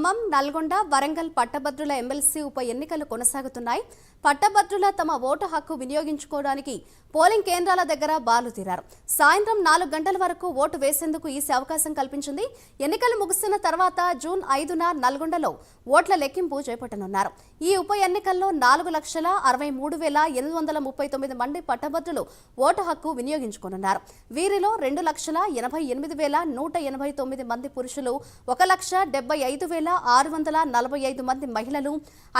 ఖమ్మం నల్గొండ వరంగల్ పట్టభద్రుల ఎమ్మెల్సీ ఉప ఎన్నికలు కొనసాగుతున్నాయి. పట్టభద్రుల తమ ఓటు హక్కు వినియోగించుకోవడానికి పోలింగ్ కేంద్రాల దగ్గర బాలు తీరారు. సాయంత్రం నాలుగు గంటల వరకు ఓటు వేసేందుకు ఈసీ అవకాశం కల్పించింది. ఎన్నికలు ముగిసిన తర్వాత జూన్ ఐదున నల్గొండలో ఓట్ల లెక్కింపు చేపట్టనున్నారు. ఈ ఉప ఎన్నికల్లో నాలుగు లక్షల అరవై మూడు వేల ఎనిమిది వందల ముప్పై తొమ్మిది మంది పట్టభద్రులు ఓటు హక్కు వినియోగించుకోనున్నారు. వీరిలో రెండు లక్షల ఎనభై ఎనిమిది వేల నూట ఎనభై తొమ్మిది మంది పురుషులు ఒక లక్ష డెబ్బై ఐదు వేల ఆరు వందల నలభై ఐదు మంది మహిళలు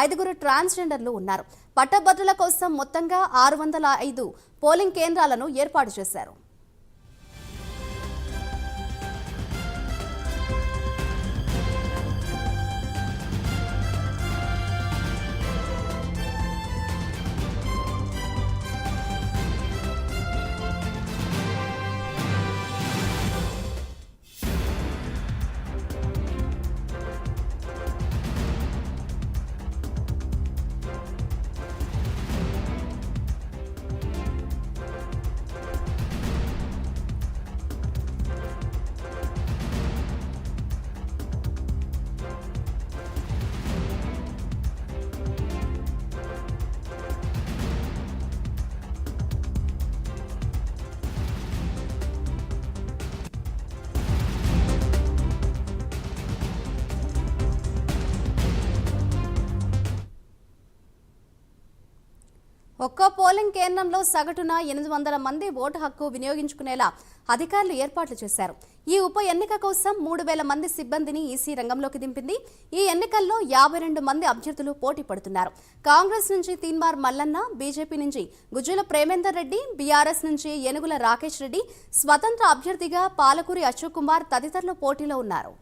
ఐదుగురు ట్రాన్స్జెండర్లు ఉన్నారు. పట్టభద్రుల కోసం మొత్తంగా ఆరు వందల ఐదు పోలింగ్ కేంద్రాలను ఏర్పాటు చేశారు. ఒక్కో పోలింగ్ కేంద్రంలో సగటున ఎనిమిది వందల మంది ఓటు హక్కు వినియోగించుకునేలా అధికారులు ఏర్పాట్లు చేశారు. ఈ ఉప ఎన్నిక కోసం మూడు వేల మంది సిబ్బందిని ఈసీ రంగంలోకి దింపింది. ఈ ఎన్నికల్లో యాభై రెండు మంది అభ్యర్థులు పోటీ పడుతున్నారు. కాంగ్రెస్ నుంచి తీన్మార్ మల్లన్న బీజేపీ నుంచి గుజ్జుల ప్రేమేందర్ రెడ్డి బీఆర్ఎస్ నుంచి ఏనుగుల రాకేష్ రెడ్డి స్వతంత్ర అభ్యర్థిగా పాలకూరి అశోక్ కుమార్ తదితరులు పోటీలో ఉన్నారు.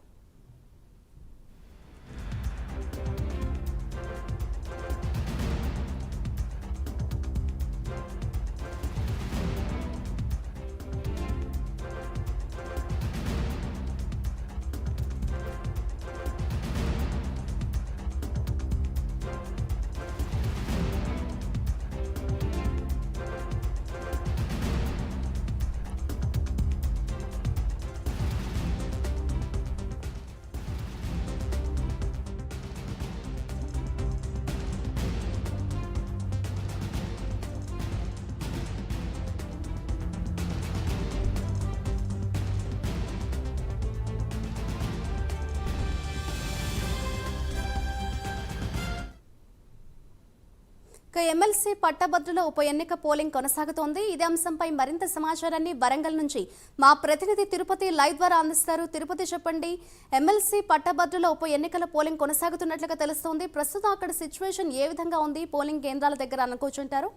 ఇక ఎమ్మెల్సీ పట్టభద్రుల ఉప ఎన్నిక పోలింగ్ కొనసాగుతోంది. ఇదే అంశంపై మరింత సమాచారాన్ని వరంగల్ నుంచి మా ప్రతినిధి తిరుపతి లైవ్ ద్వారా అందిస్తారు. తిరుపతి చెప్పండి ఎమ్మెల్సీ పట్టభద్రుల ఉప ఎన్నికల పోలింగ్ కొనసాగుతున్నట్లుగా తెలుస్తోంది. ప్రస్తుతం అక్కడ సిచ్యువేషన్ ఏ విధంగా ఉంది? పోలింగ్ కేంద్రాల దగ్గర అనుకోచుంటారు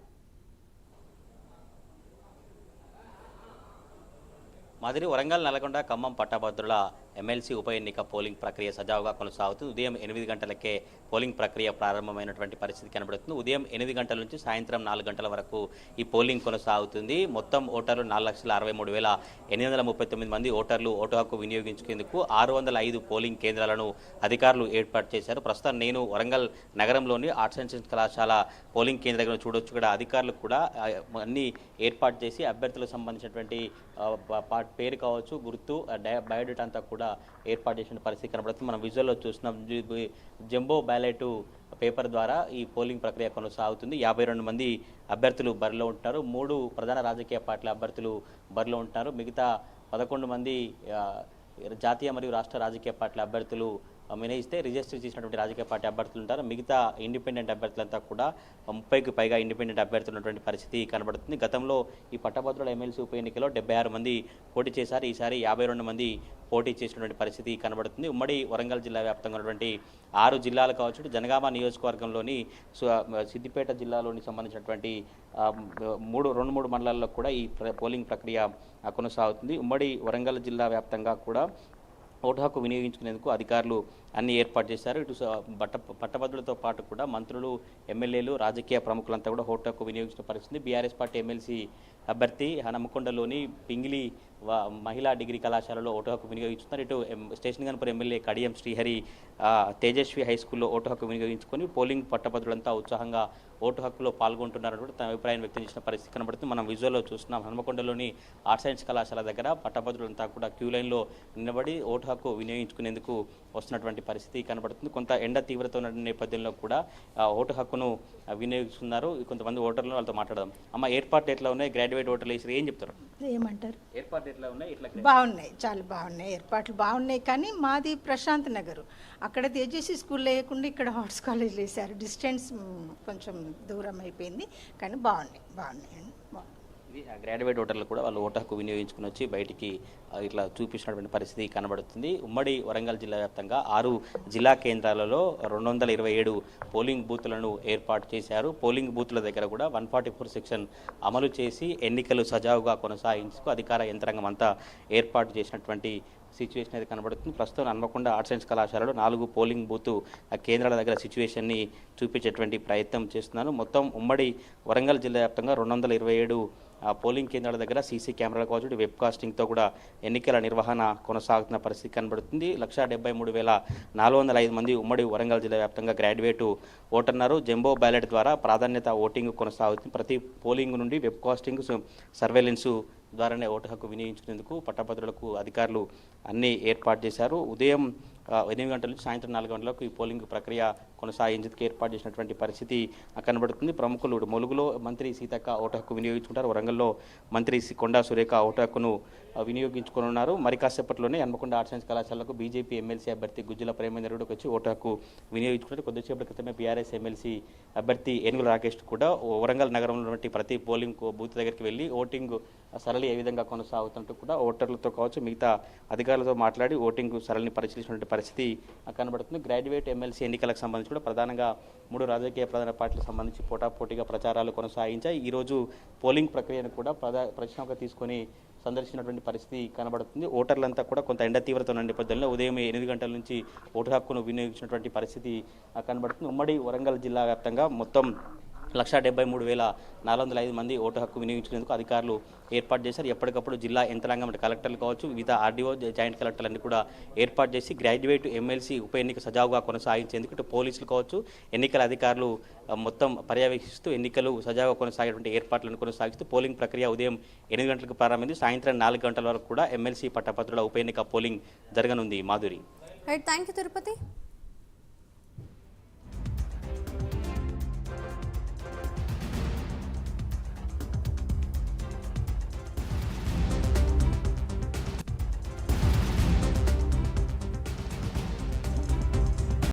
మాదిరి వరంగల్ నల్గొండ ఖమ్మం పట్టభద్రుల ఎమ్మెల్సీ ఉప ఎన్నిక పోలింగ్ ప్రక్రియ సజావుగా కొనసాగుతుంది ఉదయం ఎనిమిది గంటలకే పోలింగ్ ప్రక్రియ ప్రారంభమైనటువంటి పరిస్థితి కనబడుతుంది. ఉదయం ఎనిమిది గంటల నుంచి సాయంత్రం నాలుగు గంటల వరకు ఈ పోలింగ్ కొనసాగుతుంది. మొత్తం ఓటర్లు నాలుగు లక్షల అరవై మూడు వేల ఎనిమిది వందల ముప్పై తొమ్మిది మంది ఓటర్లు ఓటు హక్కు వినియోగించుకేందుకు ఆరు వందల ఐదు పోలింగ్ కేంద్రాలను అధికారులు ఏర్పాటు చేశారు. ప్రస్తుతం నేను వరంగల్ నగరంలోని ఆర్ట్స్ అండ్ సైన్స్ కళాశాల పోలింగ్ కేంద్రం దగ్గర చూడొచ్చు ఇక్కడ అధికారులు కూడా అన్ని ఏర్పాటు చేసి అభ్యర్థులకు సంబంధించినటువంటి పేరు కావచ్చు గుర్తు డై- బయోడేటా అంతా కూడా ఏర్పాటు చేసిన పరిస్థితి కనబడుతుంది మనం విజువల్లో చూస్తున్నాం. జంబో బ్యాలెట్ పేపర్ ద్వారా ఈ పోలింగ్ ప్రక్రియ కొనసాగుతుంది. యాభై రెండు మంది అభ్యర్థులు బరిలో ఉంటారు మూడు ప్రధాన రాజకీయ పార్టీల అభ్యర్థులు బరిలో ఉంటారు మిగతా పదకొండు మంది జాతీయ మరియు రాష్ట్ర రాజకీయ పార్టీల అభ్యర్థులు మినహాయిస్తే రిజిస్టర్ చేసినటువంటి రాజకీయ పార్టీ అభ్యర్థులు ఉంటారు. మిగతా ఇండిపెండెంట్ అభ్యర్థులంతా కూడా ముప్పైకి పైగా ఇండిపెండెంట్ అభ్యర్థులు ఉన్నటువంటి పరిస్థితి కనబడుతుంది. గతంలో ఈ పట్టభద్రుల ఎమ్మెల్సీ ఉప ఎన్నికలో డెబ్బై ఆరు మంది పోటీ చేశారు. ఈసారి యాభై రెండు మంది పోటీ చేసినటువంటి పరిస్థితి కనబడుతుంది. ఉమ్మడి వరంగల్ జిల్లా వ్యాప్తంగా ఉన్నటువంటి ఆరు జిల్లాలు కావచ్చు జనగామ నియోజకవర్గంలోని సు- సిద్దిపేట జిల్లాలోని సంబంధించినటువంటి మూడు రెండు మూడు మండలాల్లో కూడా ఈ పోలింగ్ ప్రక్రియ కొనసాగుతుంది. ఉమ్మడి వరంగల్ జిల్లా వ్యాప్తంగా కూడా ఓటు హక్కు వినియోగించుకునేందుకు అధికారులు అన్ని ఏర్పాటు చేశారు. ఇటు బట్ట పట్టభద్రులతో పాటు కూడా మంత్రులు ఎమ్మెల్యేలు రాజకీయ ప్రముఖులంతా కూడా ఓటు హక్కు వినియోగించిన పరిస్థితి బీఆర్ఎస్ పార్టీ ఎమ్మెల్సీ అభ్యర్థి హనమకొండలోని పింగిలి మహిళా డిగ్రీ కళాశాలలో ఓటు హక్కు వినియోగించుతున్నారు. ఇటు station Ghanpur MLA Kadiyam Srihari Tejaswi high స్కూల్లో ఓటు హక్కు వినియోగించుకొని పోలింగ్ పట్టభద్రులంతా ఉత్సాహంగా ఓటు హక్కులో పాల్గొంటున్నారని తన అభిప్రాయం వ్యక్తం చేసిన పరిస్థితి కనబడుతుంది. మనం విజువల్లో చూస్తున్నాం. హనుమకొండలోని ఆర్ట్స్ సైన్స్ కళాశాల దగ్గర పట్టభద్రులంతా కూడా క్యూ లైన్లో నిలబడి ఓటు హక్కు వినియోగించుకునేందుకు వస్తున్నటువంటి పరిస్థితి కనబడుతుంది. కొంత ఎండ తీవ్రత ఉన్న నేపథ్యంలో కూడా ఓటు హక్కును వినియోగిస్తున్నారు. కొంతమంది ఓటర్లు వాళ్ళతో మాట్లాడదాం. అమ్మ ఏర్పాట్లు ఎట్లా ఉన్నాయి? గ్రాడ్యుయేట్ ఓటర్లు వేసి ఏం చెప్తారు? ఏమంటారు? బాగున్నాయి. చాలా బాగున్నాయి. ఏర్పాట్లు బాగున్నాయి కానీ మాది ప్రశాంత్ నగర్. అక్కడ తేజస్వి స్కూల్ లేకుండా ఇక్కడ ఆర్ట్స్ కాలేజ్ వేశారు. డిస్టెన్స్ కొంచెం దూరం అయిపోయింది కానీ బాగున్నాయి. బాగున్నాయి. బాగున్నాయి. ఇది ఆ గ్రాడ్యుయేట్ ఓటర్లు కూడా వాళ్ళు ఓటు హక్కు వినియోగించుకుని వచ్చి బయటికి ఇట్లా చూపించినటువంటి పరిస్థితి కనబడుతుంది. ఉమ్మడి వరంగల్ జిల్లా వ్యాప్తంగా ఆరు జిల్లా కేంద్రాలలో రెండు వందల ఇరవై ఏడు పోలింగ్ బూత్లను ఏర్పాటు చేశారు. పోలింగ్ బూత్ల దగ్గర కూడా వన్ ఫార్టీ ఫోర్ సెక్షన్ అమలు చేసి ఎన్నికలు సజావుగా కొనసాగించుకు అధికార యంత్రాంగం అంతా ఏర్పాటు చేసినటువంటి సిచ్యువేషన్ అయితే కనబడుతుంది. ప్రస్తుతం హన్మకొండ ఆర్ట్స్ సైన్స్ కళాశాలలో నాలుగు పోలింగ్ బూత్ కేంద్రాల దగ్గర సిచ్యువేషన్ని చూపించేటువంటి ప్రయత్నం చేస్తున్నాను. మొత్తం ఉమ్మడి వరంగల్ జిల్లా వ్యాప్తంగా రెండు వందల ఇరవై ఏడు పోలింగ్ కేంద్రాల దగ్గర సీసీ కెమెరాలు కావచ్చు వెబ్ కాస్టింగ్తో కూడా ఎన్నికల నిర్వహణ కొనసాగుతున్న పరిస్థితి కనబడుతుంది. లక్ష డెబ్బై మూడు వేల నాలుగు వందల ఐదు మంది ఉమ్మడి వరంగల్ జిల్లా వ్యాప్తంగా గ్రాడ్యుయేట్ ఓటన్నారు. జంబో బ్యాలెట్ ద్వారా ప్రాధాన్యత ఓటింగ్ కొనసాగుతుంది. ప్రతి పోలింగ్ నుండి వెబ్ కాస్టింగ్ సర్వేలెన్సు ద్వారానే ఓటు హక్కు వినియోగించుకునేందుకు పట్టభద్రులకు అధికారులు అన్ని ఏర్పాటు చేశారు. ఉదయం ఎనిమిది గంటల నుంచి సాయంత్రం నాలుగు గంటలకు ఈ పోలింగ్ ప్రక్రియ కొనసాగించేందుకు ఏర్పాటు చేసినటువంటి పరిస్థితి కనబడుతుంది. ప్రముఖులు ఇటు ములుగులో మంత్రి సీతక్క ఓటు హక్కు వినియోగించుకుంటారు. వరంగల్లో మంత్రి సి- కొండా సురేఖ ఓటు హక్కును ఆ, మరి కాసేపట్లోనే హన్మకొండ ఆర్ట్స్ సైన్స్ కళాశాలకు బీజేపీ ఎమ్మెల్సీ అభ్యర్థి గుజ్జుల ప్రేమేంద్రుడికి వచ్చి ఓటు హక్కు వినియోగించుకున్నారు కొద్దిసేపటి క్రితమే బీఆర్ఎస్ ఎమ్మెల్సీ అభ్యర్థి ఏనుగుల రాకేష్ కూడా వరంగల్ నగరంలో ఉన్నటువంటి ప్రతి పోలింగ్ బూత్ దగ్గరికి వెళ్ళి ఓటింగ్ సరళి ఏ విధంగా కొనసాగుతుంటూ కూడా ఓటర్లతో కావచ్చు మిగతా అధికారులతో మాట్లాడి ఓటింగ్ సరళిని పరిశీలించినటువంటి పరిస్థితి కనబడుతుంది. గ్రాడ్యుయేట్ ఎమ్మెల్సీ ఎన్నికలకు సంబంధించి కూడా ప్రధానంగా మూడు రాజకీయ ప్రధాన పార్టీలకు సంబంధించి పోటాపోటీగా ప్రచారాలు కొనసాగించాయి. ఈరోజు పోలింగ్ ప్రక్రియను కూడా ప్రధా ప్రశ్నగా తీసుకొని సందర్శించినటువంటి పరిస్థితి కనబడుతుంది. ఓటర్లంతా కూడా కొంత ఎండ తీవ్రత ఉన్న నేపథ్యంలో ఉదయం ఎనిమిది గంటల నుంచి ఓటు హక్కును వినియోగించినటువంటి పరిస్థితి కనబడుతుంది. ఉమ్మడి వరంగల్ జిల్లా వ్యాప్తంగా మొత్తం లక్ష డెబ్బై మూడు వేల నాలుగు వందల ఐదు మంది ఓటు హక్కు వినియోగించుకునేందుకు అధికారులు ఏర్పాటు చేశారు. ఎప్పటికప్పుడు జిల్లా యంత్రాంగం అంటే కలెక్టర్లు కావచ్చు వివిధ ఆర్డీఓ జాయింట్ కలెక్టర్లన్నీ కూడా ఏర్పాటు చేసి గ్రాడ్యుయేట్ ఎమ్మెల్సీ ఉప ఎన్నిక సజావుగా కొనసాగించేందుకు ఇటు పోలీసులు కావచ్చు ఎన్నికల అధికారులు మొత్తం పర్యవేక్షిస్తూ ఎన్నికలు సజావుగా కొనసాగేటువంటి ఏర్పాట్లను కొనసాగిస్తూ పోలింగ్ ప్రక్రియ ఉదయం ఎనిమిది గంటలకు ప్రారంభమైంది. సాయంత్రం నాలుగు గంటల వరకు కూడా ఎమ్మెల్సీ పట్టభద్రుల ఉప ఎన్నిక పోలింగ్ జరగనుంది. Madhuri. Right thank you Tirupati.